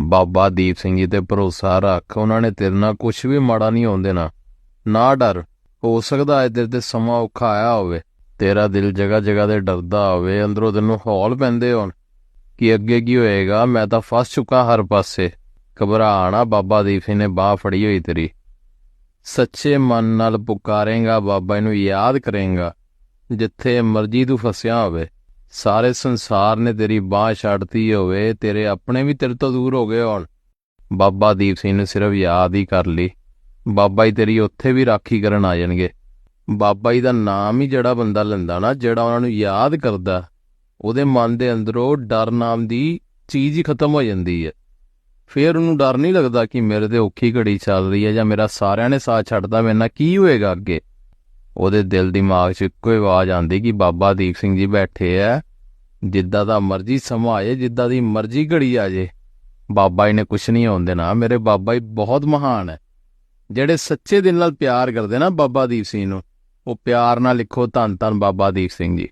ਬਾਬਾ ਦੀਪ ਸਿੰਘ ਜੀ ਤੇ ਭਰੋਸਾ ਰੱਖ, ਉਹਨਾਂ ਨੇ ਤੇਰੇ ਨਾਲ ਕੁਝ ਵੀ ਮਾੜਾ ਨਹੀਂ ਹੋਣ ਦੇਣਾ। ਨਾ ਡਰ, ਹੋ ਸਕਦਾ ਹੈ ਤੇਰੇ ਤੇ ਸਮਾਂ ਔਖਾ ਆਇਆ ਹੋਵੇ, ਤੇਰਾ ਦਿਲ ਜਗ੍ਹਾ ਜਗ੍ਹਾ ਤੇ ਡਰਦਾ ਹੋਵੇ, ਅੰਦਰੋਂ ਤੈਨੂੰ ਹੌਲ ਪੈਂਦੇ ਹੋਣ। ਕਿ ਅੱਗੇ ਕੀ ਹੋਏਗਾ, ਮੈਂ ਤਾਂ ਫਸ ਚੁੱਕਾ ਹਰ ਪਾਸੇ। ਘਬਰਾ ਨਾ ਬਾਬਾ ਦੀਪ ਸਿੰਘ ਨੇ ਬਾਹ ਫੜੀ ਹੋਈ ਤੇਰੀ। ਸੱਚੇ ਮਨ ਨਾਲ ਪੁਕਾਰੇਂਗਾ, ਬਾਬਾ ਨੂੰ ਯਾਦ ਕਰੇਗਾ, ਜਿੱਥੇ ਮਰਜ਼ੀ ਤੂੰ ਫਸਿਆ ਹੋਵੇ। ਸਾਰੇ ਸੰਸਾਰ ਨੇ ਤੇਰੀ ਬਾਹ ਛੱਡਤੀ ਹੋਵੇ, ਤੇਰੇ ਆਪਣੇ ਵੀ ਤੇਰੇ ਤੋਂ ਦੂਰ ਹੋ ਗਏ ਹੋਣ। ਬਾਬਾ ਦੀਪ ਸਿੰਘ ਨੂੰ ਸਿਰਫ ਯਾਦ ਹੀ ਕਰ ਲਈ। ਬਾਬਾ ਹੀ ਤੇਰੀ ਉੱਥੇ ਵੀ ਰਾਖੀ ਕਰਨ ਆ ਜਾਣਗੇ। ਬਾਬਾ ਜੀ ਦਾ ਨਾਮ ਹੀ ਜਿਹੜਾ ਬੰਦਾ ਲੈਂਦਾ ਨਾ, ਜਿਹੜਾ ਉਹਨਾਂ ਨੂੰ ਯਾਦ ਕਰਦਾ, ਉਹਦੇ ਮਨ ਦੇ ਅੰਦਰੋਂ ਡਰ ਨਾਮ ਦੀ ਚੀਜ਼ ਹੀ ਖਤਮ ਹੋ ਜਾਂਦੀ ਹੈ। ਫਿਰ ਉਹਨੂੰ ਡਰ ਨਹੀਂ ਲੱਗਦਾ ਕਿ ਮੇਰੇ ਤੇ ਔਖੀ ਘੜੀ ਚੱਲ ਰਹੀ ਹੈ ਜਾਂ ਮੇਰਾ ਸਾਰਿਆਂ ਨੇ ਸਾਥ ਛੱਡਦਾ ਮੇਰੇ ਨਾਲ ਕੀ ਹੋਏਗਾ ਅੱਗੇ। ਉਹਦੇ ਦਿਲ ਦਿਮਾਗ 'ਚ ਇੱਕੋ ਹੀ ਆਵਾਜ਼ ਆਉਂਦੀ ਕਿ ਬਾਬਾ ਦੀਪ ਸਿੰਘ ਜੀ ਬੈਠੇ ਐ ਜਿੱਦਾਂ ਦਾ ਮਰਜ਼ੀ ਸਮਾਂ ਆਏ, ਜਿੱਦਾਂ ਦੀ ਮਰਜ਼ੀ ਘੜੀ ਆ ਜੇ। ਬਾਬਾ ਜੀ ਨੇ ਕੁਛ ਨਹੀਂ ਹੋਣ ਦੇਣਾ। ਮੇਰੇ ਬਾਬਾ ਜੀ ਬਹੁਤ ਮਹਾਨ ਹੈ। ਜਿਹੜੇ ਸੱਚੇ ਦਿਲ ਨਾਲ ਪਿਆਰ ਕਰਦੇ ਨਾ ਬਾਬਾ ਦੀਪ ਸਿੰਘ ਨੂੰ, ਉਹ ਪਿਆਰ ਨਾਲ ਲਿਖੋ ਧੰਨ ਧੰਨ ਬਾਬਾ ਦੀਪ ਸਿੰਘ ਜੀ।